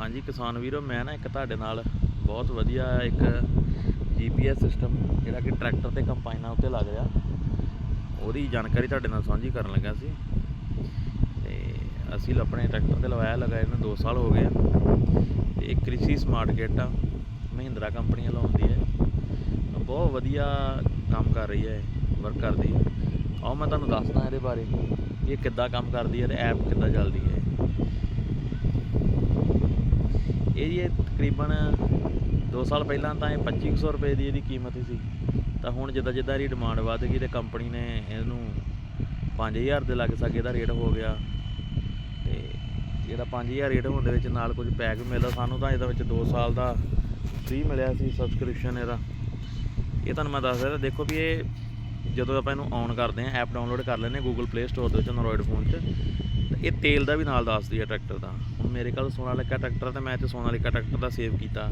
ਹਾਂਜੀ, ਕਿਸਾਨ ਵੀਰੋ, ਮੈਂ ਨਾ ਇੱਕ ਤੁਹਾਡੇ ਨਾਲ ਬਹੁਤ ਵਧੀਆ ਇੱਕ ਜੀਪੀਐਸ ਸਿਸਟਮ ਜਿਹੜਾ ਕਿ ਟਰੈਕਟਰ ਤੇ ਕੰਪਾਈਨਾਂ ਉੱਤੇ ਲੱਗ ਰਿਹਾ। ਉਹਦੀ ਜਾਣਕਾਰੀ ਤੁਹਾਡੇ ਨਾਲ ਸਾਂਝੀ ਕਰਨ ਲੱਗਾ ਸੀ। ਤੇ ਅਸੀਂ ਆਪਣੇ ਟਰੈਕਟਰ ਤੇ ਲਵਾਇਆ, ਲਗਾਏ ਨੂੰ 2 ਸਾਲ ਹੋ ਗਏ। ਆ ਤੇ ਇਹ ਕ੍ਰਿਸ਼ੀ ਸਮਾਰਟ ਕਿੱਟ ਆ, ਮਹਿੰਦਰਾ ਕੰਪਨੀ ਵੱਲੋਂ ਆਉਂਦੀ ਹੈ। ਬਹੁਤ ਵਧੀਆ ਕੰਮ ਕਰ ਰਹੀ ਹੈ ਵਰਕ ਕਰਦੀ ਹੈ। ਆਓ, ਮੈਂ ਤੁਹਾਨੂੰ ਦੱਸਦਾ ਇਹਦੇ ਬਾਰੇ ਕਿ ਇਹ ਕਿੱਦਾਂ ਕੰਮ ਕਰਦੀ ਹੈ ਤੇ ਐਪ ਕਿੱਦਾਂ ਚੱਲਦੀ ਹੈ। ਇਹ ਜੀ, ਇਹ ਤਕਰੀਬਨ 2 ਸਾਲ ਪਹਿਲਾਂ ਤਾਂ ਇਹ 2500 ਰੁਪਏ ਦੀ ਇਹਦੀ ਕੀਮਤ ਸੀ। ਤਾਂ ਹੁਣ ਜਿੱਦਾਂ ਜਿੱਦਾਂ ਇਹਦੀ ਡਿਮਾਂਡ ਵੱਧ ਗਈ ਤੇ ਕੰਪਨੀ ਨੇ ਇਹਨੂੰ 5000 ਦੇ ਲੱਗ ਸਕੇ ਇਹਦਾ ਰੇਟ ਹੋ ਗਿਆ। ਤੇ ਜਿਹੜਾ 5000 ਰੇਟ ਹੋਣ ਦੇ ਵਿੱਚ ਨਾਲ ਕੁਝ ਪੈਕ ਵੀ ਮਿਲਦਾ ਸਾਨੂੰ ਤਾਂ ਇਹਦੇ ਵਿੱਚ 2 ਸਾਲ ਦਾ ਫ੍ਰੀ ਮਿਲਿਆ ਸੀ ਸਬਸਕ੍ਰਿਪਸ਼ਨ ਇਹਦਾ। ਇਹ ਤੁਹਾਨੂੰ ਮੈਂ ਦੱਸ ਰਿਹਾ, ਦੇਖੋ ਵੀ ਇਹ ਜਦੋਂ ਆਪਾਂ ਇਹਨੂੰ ਔਨ ਕਰਦੇ ਹਾਂ ਐਪ ਡਾਊਨਲੋਡ ਕਰ ਲੈਂਦੇ ਹਾਂ ਗੂਗਲ ਪਲੇ ਸਟੋਰ ਦੇ ਵਿੱਚ ਐਂਡਰੋਇਡ ਫੋਨ 'ਚ, ਤੇ ਇਹ ਤੇਲ ਦਾ ਵੀ ਨਾਲ ਦੱਸਦੀ ਹੈ ਟਰੈਕਟਰ ਦਾ। ਹੁਣ ਮੇਰੇ ਕੋਲ ਸੋਨਾਲਿਕਾ ਟਰੈਕਟਰ ਤੇ ਮੈਂ ਤੇ ਸੋਨਾਲਿਕਾ ਟਰੈਕਟਰ ਦਾ ਸੇਵ ਕੀਤਾ।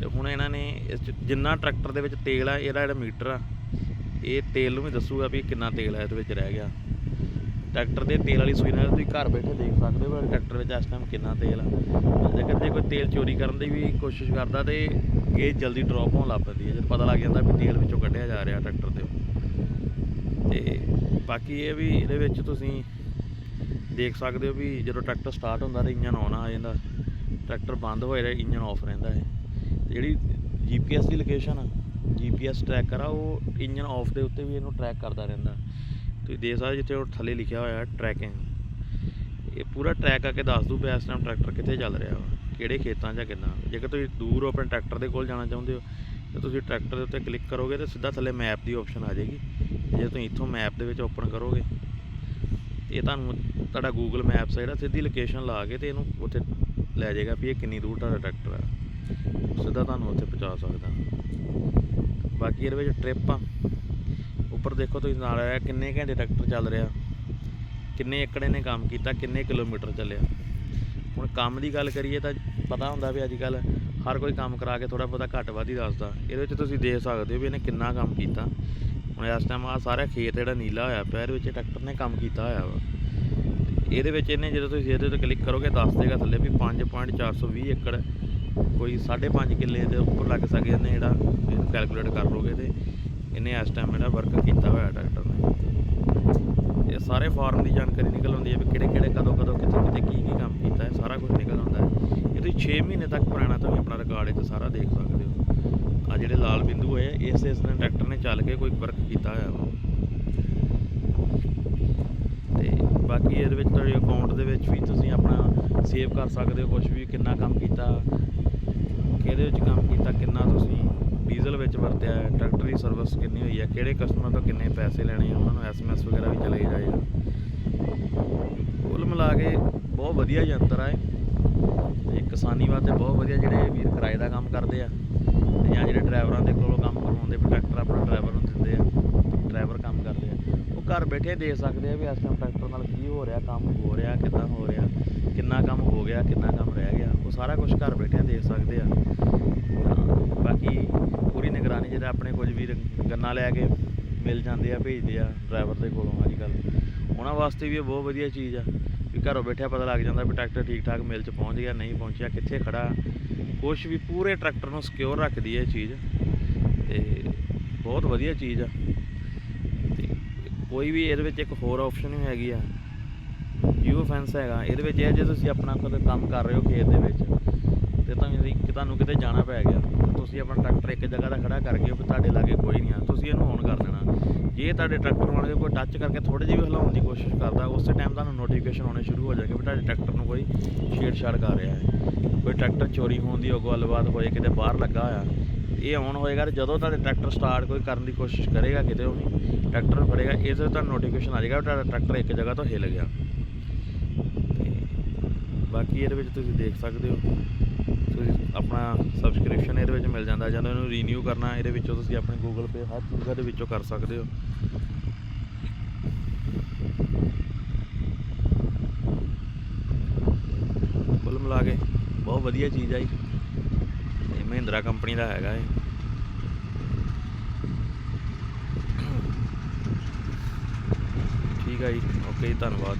ਤੇ ਹੁਣ ਇਹਨਾਂ ਨੇ ਇਸ 'ਚ ਜਿੰਨਾ ਟਰੈਕਟਰ ਦੇ ਵਿੱਚ ਤੇਲ ਆ, ਇਹਦਾ ਜਿਹੜਾ ਮੀਟਰ ਆ, ਇਹ ਤੇਲ ਨੂੰ ਵੀ ਦੱਸੂਗਾ ਵੀ ਕਿੰਨਾ ਤੇਲ ਹੈ ਇਹਦੇ ਵਿੱਚ ਰਹਿ ਗਿਆ। ਟਰੈਕਟਰ ਦੇ ਤੇਲ ਵਾਲੀ ਸੂਈ ਨਾਲ ਤੁਸੀਂ ਘਰ ਬੈਠੇ ਦੇਖ ਸਕਦੇ ਹੋ ਟਰੈਕਟਰ ਵਿੱਚ ਇਸ ਟਾਈਮ ਕਿੰਨਾ ਤੇਲ ਆ। ਜੇਕਰ ਜੇ ਕੋਈ ਤੇਲ ਚੋਰੀ ਕਰਨ ਦੀ ਵੀ ਕੋਸ਼ਿਸ਼ ਕਰਦਾ ਤੇ ਇਹ ਜਲਦੀ ਡ੍ਰੌਪ ਹੋਣ ਲੱਗ ਪੈਂਦੀ ਹੈ। ਜਦ ਪਤਾ ਲੱਗ ਜਾਂਦਾ ਵੀ ਤੇਲ ਵਿੱਚੋਂ ਕੱਢਿਆ ਜਾ ਰਿਹਾ ਟਰੈਕਟਰ ਦੇ ਤੇ। ਬਾਕੀ ਇਹ ਵੀ ਇਹਦੇ ਵਿੱਚ ਤੁਸੀਂ ਦੇਖ ਸਕਦੇ ਹੋ ਵੀ ਜਦੋਂ ਟਰੈਕਟਰ ਸਟਾਰਟ ਹੁੰਦਾ ਤਾਂ ਇੰਜਨ ਆਨ ਆ ਜਾਂਦਾ, ਟਰੈਕਟਰ ਬੰਦ ਹੋਏ ਤਾਂ ਇੰਜਨ ਆਫ ਰਹਿੰਦਾ ਹੈ ਤੇ ਜਿਹੜੀ ਜੀਪੀਐਸ ਦੀ ਲੋਕੇਸ਼ਨ ਆ ਜੀਪੀਐਸ ਟਰੈਕਰ ਆ, ਉਹ ਇੰਜਨ ਆਫ ਦੇ ਉੱਤੇ ਵੀ ਇਹਨੂੰ ਟਰੈਕ ਕਰਦਾ ਰਹਿੰਦਾ। ਤੁਸੀਂ ਦੇਖ ਸਕਦੇ ਜਿੱਥੇ ਉਹ ਥੱਲੇ ਲਿਖਿਆ ਹੋਇਆ ਹੈ ਟਰੈਕਿੰਗ ਇਹ ਪੂਰਾ ਟਰੈਕ ਕਰਕੇ ਦੱਸ ਦੂ ਵੀ ਇਸ ਟਾਈਮ ਟਰੈਕਟਰ ਕਿੱਥੇ ਚੱਲ ਰਿਹਾ ਵਾ, ਕਿਹੜੇ ਖੇਤਾਂ 'ਚ ਆ ਕਿੰਨਾ ਜੇਕਰ ਤੁਸੀਂ ਦੂਰ ਹੋ ਆਪਣੇ ਟਰੈਕਟਰ ਦੇ ਕੋਲ ਜਾਣਾ ਚਾਹੁੰਦੇ ਹੋ ਤਾਂ ਤੁਸੀਂ ਟਰੈਕਟਰ ਦੇ ਉੱਤੇ ਕਲਿੱਕ ਕਰੋਗੇ ਤਾਂ ਸਿੱਧਾ ਥੱਲੇ ਮੈਪ ਦੀ ਆਪਸ਼ਨ ਆ ਜਾਏਗੀ। ਜੇ ਤੁਸੀਂ ਇੱਥੋਂ ਮੈਪ ਦੇ ਵਿੱਚ ਓਪਨ ਕਰੋਗੇ, ਇਹ ਤੁਹਾਨੂੰ ਤੁਹਾਡਾ ਗੂਗਲ ਮੈਪਸ ਜਿਹੜਾ, ਸਿੱਧੀ ਲੋਕੇਸ਼ਨ ਲਾ ਕੇ ਤੇ ਇਹਨੂੰ ਉੱਥੇ ਲੈ ਜਾਏਗਾ ਵੀ ਇਹ ਕਿੰਨੀ ਦੂਰ ਤੁਹਾਡਾ ਟਰੈਕਟਰ ਆ। ਸਿੱਧਾ ਤੁਹਾਨੂੰ ਉੱਥੇ ਪਹੁੰਚਾ ਸਕਦਾ। ਬਾਕੀ ਇਹਦੇ ਵਿੱਚ ਟ੍ਰਿਪ ਆ। ਉੱਪਰ ਦੇਖੋ ਤੁਸੀਂ ਨਾਲ ਆਇਆ, ਕਿੰਨੇ ਘੰਟੇ ਟਰੈਕਟਰ ਚੱਲ ਰਿਹਾ, ਕਿੰਨੇ ਏਕੜੇ ਨੇ ਕੰਮ ਕੀਤਾ, ਕਿੰਨੇ ਕਿਲੋਮੀਟਰ ਚੱਲਿਆ। ਹੁਣ ਕੰਮ ਦੀ ਗੱਲ ਕਰੀਏ ਤਾਂ ਪਤਾ ਹੁੰਦਾ ਵੀ ਅੱਜ ਕੱਲ ਹਰ ਕੋਈ ਕੰਮ ਕਰਾ ਕੇ ਥੋੜਾ ਬਹੁਤਾ ਘੱਟ ਵੱਧ ਹੀ ਦੱਸਦਾ। ਇਹਦੇ ਵਿੱਚ ਤੁਸੀਂ ਦੇਖ ਸਕਦੇ ਹੋ ਵੀ ਇਹਨੇ ਕਿੰਨਾ ਕੰਮ ਕੀਤਾ। ਹੁਣ ਇਸ ਟਾਈਮ ਆ ਸਾਰਾ ਖੇਤ ਜਿਹੜਾ ਨੀਲਾ ਹੋਇਆ ਪਿਆ, ਇਹਦੇ ਵਿੱਚ ਟਰੈਕਟਰ ਨੇ ਕੰਮ ਕੀਤਾ ਹੋਇਆ ਵਾ। ਤੇ ਇਹਦੇ ਵਿੱਚ ਇਹਨੇ ਜਦੋਂ ਤੁਸੀਂ ਇਹਦੇ ਤੇ ਕਲਿੱਕ ਕਰੋਗੇ, ਦੱਸ ਦੇਗਾ ਥੱਲੇ ਵੀ 5.420 ਏਕੜ ਕੋਈ 5.5 ਕਿੱਲੇ ਦੇ ਉੱਪਰ ਲੱਗ ਸਕੇ ਇਹਨੇ ਜਿਹੜਾ ਇਹਨੂੰ ਕੈਲਕੂਲੇਟ ਕਰ ਲੋਗੇ ਤੇ ਇਹਨੇ ਇਸ ਟਾਈਮ ਜਿਹੜਾ ਵਰਕ ਕੀਤਾ ਹੋਇਆ ਟਰੈਕਟਰ ਨੇ। ਸਾਰੇ ਫਾਰਮ ਦੀ ਜਾਣਕਾਰੀ ਨਿਕਲ ਆਉਂਦੀ ਹੈ ਵੀ ਕਿਹੜੇ ਕਿਹੜੇ, ਕਦੋਂ ਕਦੋਂ, ਕਿੱਥੇ ਕਿਤੇ ਕੀ ਕੀ ਕੰਮ ਕੀਤਾ ਹੈ, ਸਾਰਾ ਕੁਝ ਨਿਕਲ ਆਉਂਦਾ ਹੈ। ਇਹ ਤੁਸੀਂ 6 ਮਹੀਨੇ ਤੱਕ ਪੁਰਾਣਾ ਤੁਸੀਂ ਆਪਣਾ ਰਿਕਾਰਡ ਇਹ ਸਾਰਾ ਦੇਖ ਸਕਦੇ ਹੋ। ਆ ਜਿਹੜੇ ਲਾਲ ਬਿੰਦੂ ਹੋਏ ਇਸ ਇਸ ਦਿਨ ਟਰੈਕਟਰ ਨੇ ਚੱਲ ਕੇ ਕੋਈ ਵਰਕ ਕੀਤਾ ਹੋਇਆ ਵਾ। ਤੇ ਬਾਕੀ ਇਹਦੇ ਵਿੱਚ ਤੁਹਾਡੇ ਅਕਾਊਂਟ ਦੇ ਵਿੱਚ ਵੀ ਤੁਸੀਂ ਆਪਣਾ ਸੇਵ ਕਰ ਸਕਦੇ ਹੋ ਕੁਝ ਵੀ, ਕਿੰਨਾ ਕੰਮ ਕੀਤਾ, ਕਿਹਦੇ ਵਿੱਚ ਕੰਮ ਕੀਤਾ, ਕਿੰਨਾ ਤੁਸੀਂ ਡੀਜ਼ਲ ਵਿੱਚ ਵਰਤਿਆ ਹੈ, ਟਰੈਕਟਰ ਦੀ ਸਰਵਿਸ ਕਿੰਨੀ ਹੋਈ ਹੈ, ਕਿਹੜੇ ਕਸਟਮਰ ਤੋਂ ਕਿੰਨੇ ਪੈਸੇ ਲੈਣੇ ਆ, ਉਹਨਾਂ ਨੂੰ ਐਸਐਮਐਸ ਵਗੈਰਾ ਵੀ ਚਲੇ ਜਾਏਗਾ ਕੁੱਲ ਮਿਲਾ ਕੇ ਬਹੁਤ ਵਧੀਆ ਯੰਤਰ ਆ ਇਹ। ਤੇ ਕਿਸਾਨੀ ਵਾਸਤੇ ਬਹੁਤ ਵਧੀਆ ਜਿਹੜੇ ਵੀਰ ਕਿਰਾਏ ਦਾ ਕੰਮ ਕਰਦੇ ਆ। ਜਾਂ ਜਿਹੜੇ ਡਰਾਈਵਰਾਂ ਦੇ ਕੋਲੋਂ ਕੰਮ ਕਰਵਾਉਂਦੇ ਟਰੈਕਟਰ ਆਪਣਾ ਡਰਾਈਵਰ ਨੂੰ ਦਿੰਦੇ ਆ, ਡਰਾਈਵਰ ਕੰਮ ਕਰਦੇ ਆ। ਉਹ ਘਰ ਬੈਠੇ ਦੇਖ ਸਕਦੇ ਆ ਵੀ ਇਸ ਟਾਈਮ ਟਰੈਕਟਰ ਨਾਲ ਕੀ ਹੋ ਰਿਹਾ, ਕੰਮ ਹੋ ਰਿਹਾ, ਕਿੱਦਾਂ ਹੋ ਰਿਹਾ, ਕਿੰਨਾ ਕੰਮ ਹੋ ਗਿਆ, ਕਿੰਨਾ ਕੰਮ ਰਹਿ ਗਿਆ। ਉਹ ਸਾਰਾ ਕੁਝ ਘਰ ਬੈਠਿਆਂ ਦੇਖ ਸਕਦੇ ਆ। ਤਾਂ ਬਾਕੀ ਜਿਹੜਾ ਆਪਣੇ ਕੁਝ ਵੀਰ ਗੰਨਾ ਲੈ ਕੇ ਮਿਲ ਜਾਂਦੇ ਆ, ਭੇਜਦੇ ਆ ਡਰਾਈਵਰ ਦੇ ਕੋਲੋਂ ਅੱਜ ਕੱਲ੍ਹ ਉਹਨਾਂ ਵਾਸਤੇ ਵੀ ਇਹ ਬਹੁਤ ਵਧੀਆ ਚੀਜ਼ ਆ ਵੀ ਘਰੋਂ ਬੈਠਿਆ ਪਤਾ ਲੱਗ ਜਾਂਦਾ ਵੀ ਟਰੈਕਟਰ ਠੀਕ ਠਾਕ ਮਿਲ 'ਚ ਪਹੁੰਚ ਗਿਆ, ਨਹੀਂ ਪਹੁੰਚਿਆ, ਕਿੱਥੇ ਖੜਾ। ਕੁਛ ਵੀ ਪੂਰੇ ਟਰੈਕਟਰ ਨੂੰ ਸਿਕਿਉਰ ਰੱਖਦੀ ਹੈ ਇਹ ਚੀਜ਼। ਤੇ ਬਹੁਤ ਵਧੀਆ ਚੀਜ਼ ਆ। ਤੇ ਕੋਈ ਵੀ ਇਹਦੇ ਵਿੱਚ ਇੱਕ ਹੋਰ ਆਪਸ਼ਨ ਵੀ ਹੈਗੀ ਆ। ਜਿਓ ਫੈਂਸ ਹੈਗਾ। ਇਹਦੇ ਵਿੱਚ ਇਹ ਜੇ ਤੁਸੀਂ ਆਪਣਾ ਕੋਈ ਕੰਮ ਕਰ ਰਹੇ ਹੋ ਖੇਤ ਦੇ ਵਿੱਚ, ਤੇ ਤੁਹਾਨੂੰ ਤੁਹਾਨੂੰ ਕਿਤੇ ਜਾਣਾ ਪੈ ਗਿਆ। ਤੁਸੀਂ ਆਪਣਾ ਟਰੈਕਟਰ ਇੱਕ ਜਗ੍ਹਾ ਦਾ ਖੜਾ ਕਰਕੇ ਵੀ ਤੁਹਾਡੇ ਲਾਗੇ ਕੋਈ ਨਹੀਂ ਆ, ਤੁਸੀਂ ਇਹਨੂੰ ਔਨ ਕਰ ਦੇਣਾ। ਜੇ ਤੁਹਾਡੇ ਟਰੈਕਟਰ ਵਾਲੇ ਕੋਈ ਟੱਚ ਕਰਕੇ ਥੋੜੇ ਜਿਹੀ ਵੀ ਹਿਲਾਉਣ ਦੀ ਕੋਸ਼ਿਸ਼ ਕਰਦਾ, ਉਸੇ ਟਾਈਮ ਤੁਹਾਨੂੰ ਨੋਟੀਫਿਕੇਸ਼ਨ ਆਉਣੇ ਸ਼ੁਰੂ ਹੋ ਜਾਣਗੇ ਵੀ ਤੁਹਾਡੇ ਟਰੈਕਟਰ ਨੂੰ ਕੋਈ ਛੇੜਛਾੜ ਕਰ ਰਿਹਾ ਹੈ। ਕੋਈ ਟਰੈਕਟਰ ਚੋਰੀ ਹੋਣ ਦੀ ਉਹ ਗੱਲਬਾਤ ਹੋਏ, ਕਿਤੇ ਬਾਹਰ ਲੱਗਾ ਹੋਇਆ, ਇਹ ਔਨ ਹੋਏਗਾ ਤੇ ਜਦੋਂ ਤੁਹਾਡੇ ਟਰੈਕਟਰ ਸਟਾਰਟ ਕੋਈ ਕਰਨ ਦੀ ਕੋਸ਼ਿਸ਼ ਕਰੇਗਾ ਕਿਤੇ ਉਹ ਵੀ, ਟਰੈਕਟਰ ਨੂੰ ਫੜੇਗਾ ਇਸ ਤੇ ਤੁਹਾਨੂੰ ਨੋਟੀਫਿਕੇਸ਼ਨ ਆ ਜਾਏਗਾ ਵੀ ਤੁਹਾਡਾ ਟਰੈਕਟਰ ਇੱਕ ਜਗ੍ਹਾ ਤੋਂ ਹਿੱਲ ਗਿਆ। ਤੇ ਬਾਕੀ ਇਹਦੇ ਵਿੱਚ ਤੁਸੀਂ ਦੇਖ ਸਕਦੇ ਹੋ। ਸਬਸਕ੍ਰਿਪਸ਼ਨ ਇਹਦੇ ਵਿੱਚ ਮਿਲ ਜਾਂਦਾ ਜਦੋਂ ਇਹਨੂੰ ਰੀਨਿਊ ਕਰਨਾ, ਇਹਦੇ ਵਿੱਚੋਂ ਤੁਸੀਂ ਆਪਣੇ ਗੂਗਲ ਪੇ ਹਰ ਜਗ੍ਹਾ ਦੇ ਵਿੱਚੋਂ ਕਰ ਸਕਦੇ ਹੋ। ਕੁੱਲ ਮਿਲਾ ਕੇ ਬਹੁਤ ਵਧੀਆ ਚੀਜ਼ ਆ ਜੀ। ਇਹ ਮਹਿੰਦਰਾ ਕੰਪਨੀ ਦਾ ਹੈਗਾ ਇਹ। ਠੀਕ ਆ ਜੀ, ਓਕੇ ਜੀ, ਧੰਨਵਾਦ।